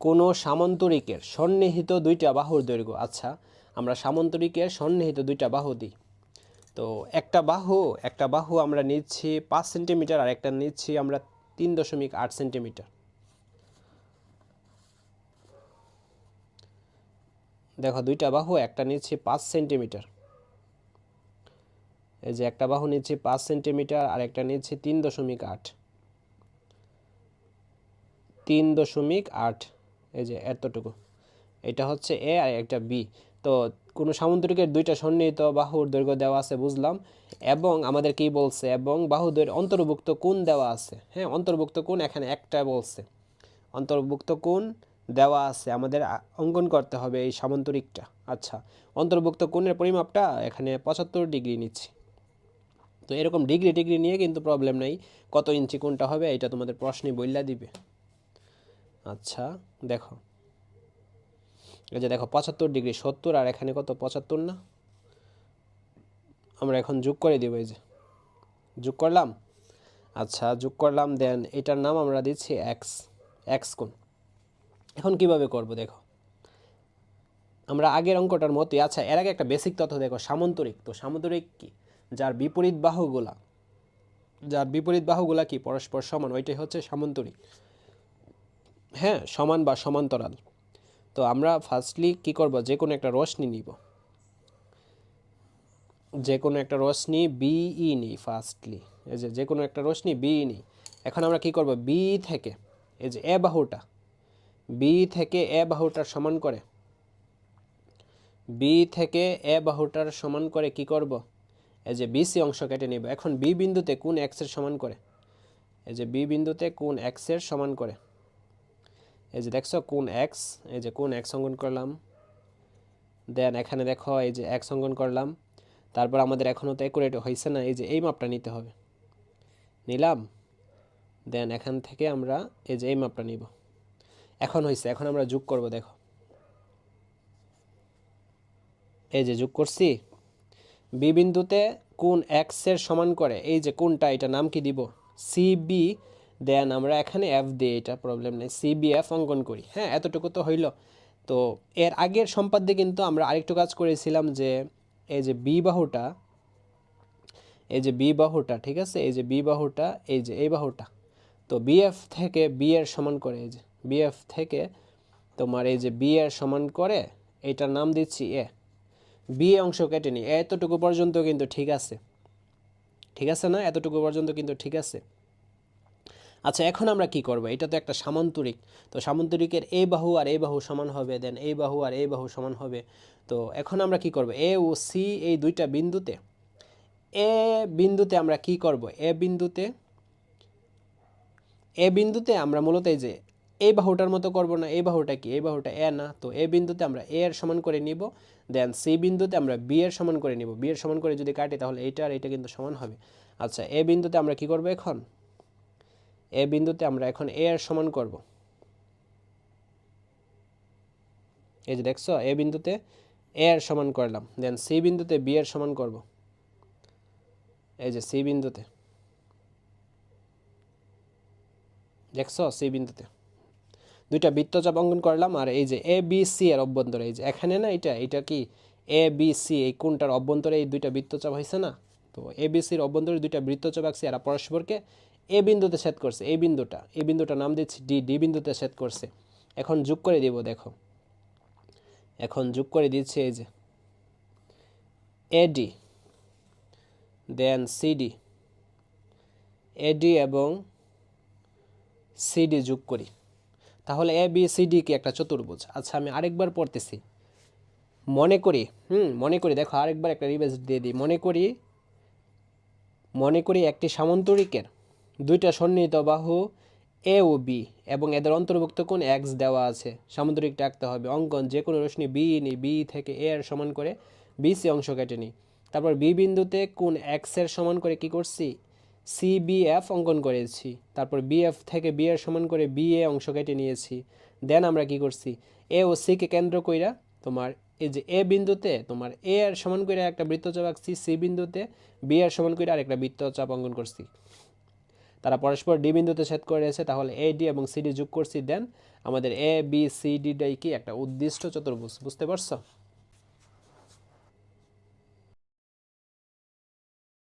কোনো সামান্তরিকের সন্নিহিত দুইটা বাহুর দৈর্ঘ্য। আচ্ছা আমরা সামন্তরিকের সন্নিহিত দুইটা বাহু দিই। তো একটা বাহু একটা বাহু আমরা নিচ্ছি পাঁচ সেন্টিমিটার আর একটা নিচ্ছি আমরা তিন দশমিক আট সেন্টিমিটার। দেখো, দুইটা বাহু, একটা নিচ্ছি পাঁচ সেন্টিমিটার। এই যে একটা বাহু নিচ্ছি পাঁচ সেন্টিমিটার আর একটা নিচ্ছি তিন দশমিক আট। তিন দশমিক আট এই যে এতটুকু। এটা হচ্ছে এ আর একটা বি। তো কোনো সামুদ্রিকের দুইটা সন্নিহিত বাহুর দৈর্ঘ্য দেওয়া আছে, বুঝলাম। এবং আমাদের কি বলছে? এবং বাহুদের অন্তর্ভুক্ত কোন দেওয়া আছে। হ্যাঁ অন্তর্ভুক্ত কোন এখানে একটা বলছে। অন্তর্ভুক্ত কোন দেওয়া আছে। আমাদের অঙ্কন করতে হবে এই সামান্তরিকটা আচ্ছা অন্তর্ভুক্ত কোণের পরিমাপটা এখানে পঁচাত্তর ডিগ্রি নিচ্ছি। তো এরকম ডিগ্রি ডিগ্রি নিয়ে কিন্তু প্রবলেম নাই। কত ইঞ্চি কোনটা হবে, এটা তোমাদের প্রশ্নে বইলা দিবে। আচ্ছা দেখো। এই যে দেখো, পঁচাত্তর ডিগ্রি, সত্তর, আর এখানে কত? পঁচাত্তর না? আমরা এখন যোগ করে দিব এই যে। যোগ করলাম? আচ্ছা যোগ করলাম দেন এটার নাম আমরা দিচ্ছি এক্স এক্স কোণ। এখন কীভাবে করব দেখো? আমরা আগের অঙ্কটার মতোই আচ্ছা এর আগে একটা বেসিক তথ্য দেখো, সামন্তরিক। তো সামন্তরিক কি? যার বিপরীত বাহুগুলা, যার বিপরীত বাহুগুলা কি? পরস্পর সমান, ওইটাই হচ্ছে সামন্তরিক। হ্যাঁ সমান বা সমান্তরাল। তো আমরা ফার্স্টলি কি করব? যে কোনো একটা রশ্মি নিব। যে কোনো একটা রশ্মি বিই নিই ফার্স্টলি এই যে যে কোনো একটা রশ্মি বিই নিই। এখন আমরা কি করব? বি থেকে, এই যে এ বাহুটা। বি থেকে এ বাহুটার সমান করে। বি থেকে এ বাহুটার সমান করে কি করব? এই যে বিসি অংশ কেটে নিব। এখন বি বিন্দুতে কোন এক্সের সমান করে? এই যে বি বিন্দুতে কোন এক্সের সমান করে? এই যে দেখছ কোন এক্স এই যে কোন এক্স অঙ্কন করলাম। দেন এখানে দেখো এই যে এক্স অঙ্কন করলাম। তারপর আমাদের এখনও তো একুরেট হয়েছে না, এই যে এই মাপটা নিতে হবে। নিলাম। দেন এখান থেকে আমরা এই যে এই মাপটা নিব। এখন হয়েছে এখন আমরা যোগ করব, দেখো। এই যে যোগ করছি। বি বিন্দুতে কোন এক্সের সমান করে, এই যে কোনটা এটা নাম কি দিব? সিবি দেন আমরা এখানে এফ দিই এটা প্রবলেম নেই সিবি এফ অঙ্কন করি। হ্যাঁ এতটুকু তো হইল। তো এর আগের সম্পাদ্যে কিন্তু আমরা আরেকটু কাজ করেছিলাম যে, এই যে বি বাহুটা, এই যে বি বাহুটা, ঠিক আছে? এই যে বি বাহুটা, এই যে এই বাহুটা। তো বিএফ থেকে বি এর সমান করে, এই যে বিএফ থেকে তোমার এই যে বি এর সমান করে, এটার নাম দিচ্ছি এ বি অংশ কেটে নিই। এতটুকু পর্যন্ত কিন্তু ঠিক আছে। ঠিক আছে না? এতটুকু পর্যন্ত কিন্তু ঠিক আছে। আচ্ছা এখন আমরা কি করব? এটা তো একটা সামান্তরিক। তো সামান্তরিকের এই বাহু আর এই বাহু সমান হবে দেন এই বাহু আর এই বাহু সমান হবে। তো এখন আমরা কি করব? এ ও সি এই দুইটা বিন্দুতে, এ বিন্দুতে আমরা কি করব? এ বিন্দুতে এ বিন্দুতে আমরা মূলত এই যে এই বাহুটার মতো করব না এই বাহুটা কি? এই বাহুটা এ না। তো এ বিন্দুতে আমরা এ এর সমান করে নিব দেন সি বিন্দুতে আমরা বি এর সমান করে নিব। বি এর সমান করে যদি কাটি তাহলে এইটা আর এইটা কিন্তু সমান হবে। আচ্ছা এ বিন্দুতে আমরা কি করব এখন? এ বিন্দুতে আমরা এখন এ এর সমান করব। এই যে দেখছ, এ বিন্দুতে এ এর সমান করলাম দেন সি বিন্দুতে বি এর সমান করব। এই যে সি বিন্দুতে, দেখছ, সি বিন্দুতে। দুইটা বৃত্তচাপ অঙ্কন করলাম, আর এই যে এ, বি, সি এর অভ্যন্তরে, এই যে এখানে না এটা এটা কি এ, বি, সি, এই কোনটার অভ্যন্তরে এই দুইটা বৃত্তচাপ হয়েছে না? তো এ, বি সির অভ্যন্তরে দুইটা বৃত্তচাপ আঁকছি এরা পরস্পরকে এ বিন্দুতে ছেদ করছে এই বিন্দুটা এই বিন্দুটা নাম দিচ্ছি, ডি ডি বিন্দুতে ছেদ করছে। এখন যোগ করে দিব, দেখো। এখন যোগ করে দিচ্ছে এই যে, এডি, দেন সিডি, এডি এবং সিডি যোগ করি। তাহলে এ, বি, সি, ডি কি একটা চতুর্ভুজ? আচ্ছা আমি আরেকবার পড়তেছি। মনে করি, হুম, মনে করি, দেখো, আরেকবার একটা রিভাইজ দিয়ে দিই। মনে করি মনে করি একটি সামন্তরিকের দুইটা সন্নিহিত বাহু এ ও বি এবং এদের অন্তর্ভুক্ত কোন এক্স দেওয়া আছে। সামুদ্রিকটা আঁকতে হবে। অঙ্কন যে কোনো রশ্মি বি নিই বি থেকে এ এর সমান করে বি সি অংশ কেটে নিই তারপর বি বিন্দুতে কোন এক্সের সমান করে কি করছি? সি বি এফ অঙ্কন করেছি। তারপর বি এফ থেকে বি এর সমান করে বি এ অংশ কেটে নিয়েছি। দেন আমরা কি করছি? এ ও সিকে কেন্দ্র কইরা তোমার এই যে এ বিন্দুতে তোমার এ এর সমান করে একটা বৃত্তচাপ আঁকছি সি বিন্দুতে বি এর সমান করে আরেকটা বৃত্তচাপ অঙ্কন করছি। তারা পরস্পর ডি বিন্দুতে ছেদ করে রয়েছে তাহলে এ ডি এবং সিডি যোগ করছি দেন আমাদের এ বি সি ডিটাই কি একটা উদ্দিষ্ট চতুর্ভুজ, বুঝতে পারছ?